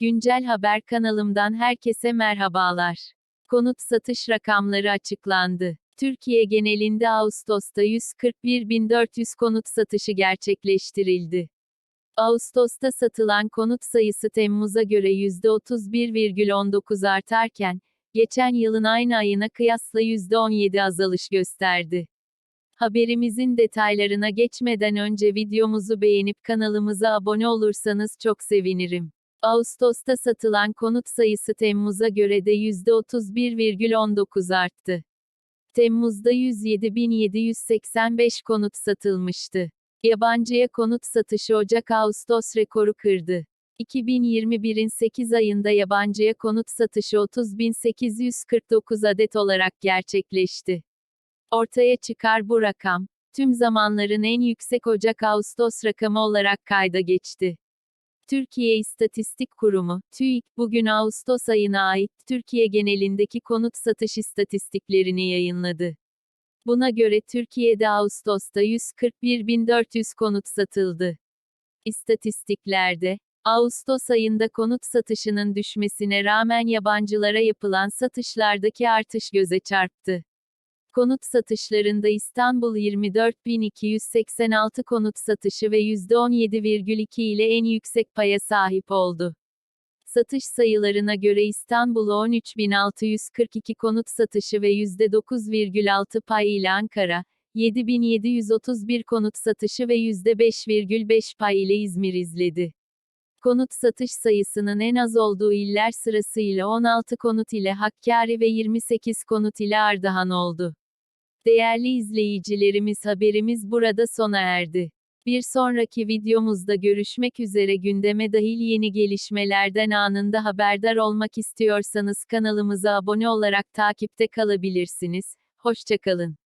Güncel Haber kanalımdan herkese merhabalar. Konut satış rakamları açıklandı. Türkiye genelinde Ağustos'ta 141.400 konut satışı gerçekleştirildi. Ağustos'ta satılan konut sayısı Temmuz'a göre %31,19 artarken, geçen yılın aynı ayına kıyasla %17 azalış gösterdi. Haberimizin detaylarına geçmeden önce videomuzu beğenip kanalımıza abone olursanız çok sevinirim. Ağustos'ta satılan konut sayısı Temmuz'a göre de %31,19 arttı. Temmuz'da 107.785 konut satılmıştı. Yabancıya konut satışı Ocak-Ağustos rekoru kırdı. 2021'in 8 ayında yabancıya konut satışı 30.849 adet olarak gerçekleşti. Ortaya çıkar bu rakam, tüm zamanların en yüksek Ocak-Ağustos rakamı olarak kayda geçti. Türkiye İstatistik Kurumu, TÜİK, bugün Ağustos ayına ait Türkiye genelindeki konut satış istatistiklerini yayınladı. Buna göre Türkiye'de Ağustos'ta 141.400 konut satıldı. İstatistiklerde, Ağustos ayında konut satışının düşmesine rağmen yabancılara yapılan satışlardaki artış göze çarptı. Konut satışlarında İstanbul 24.286 konut satışı ve %17,2 ile en yüksek paya sahip oldu. Satış sayılarına göre İstanbul 13.642 konut satışı ve %9,6 pay ile Ankara, 7.731 konut satışı ve %5,5 pay ile İzmir izledi. Konut satış sayısının en az olduğu iller sırasıyla 16 konut ile Hakkari ve 28 konut ile Ardahan oldu. Değerli izleyicilerimiz haberimiz burada sona erdi. Bir sonraki videomuzda görüşmek üzere gündeme dahil yeni gelişmelerden anında haberdar olmak istiyorsanız kanalımıza abone olarak takipte kalabilirsiniz. Hoşçakalın.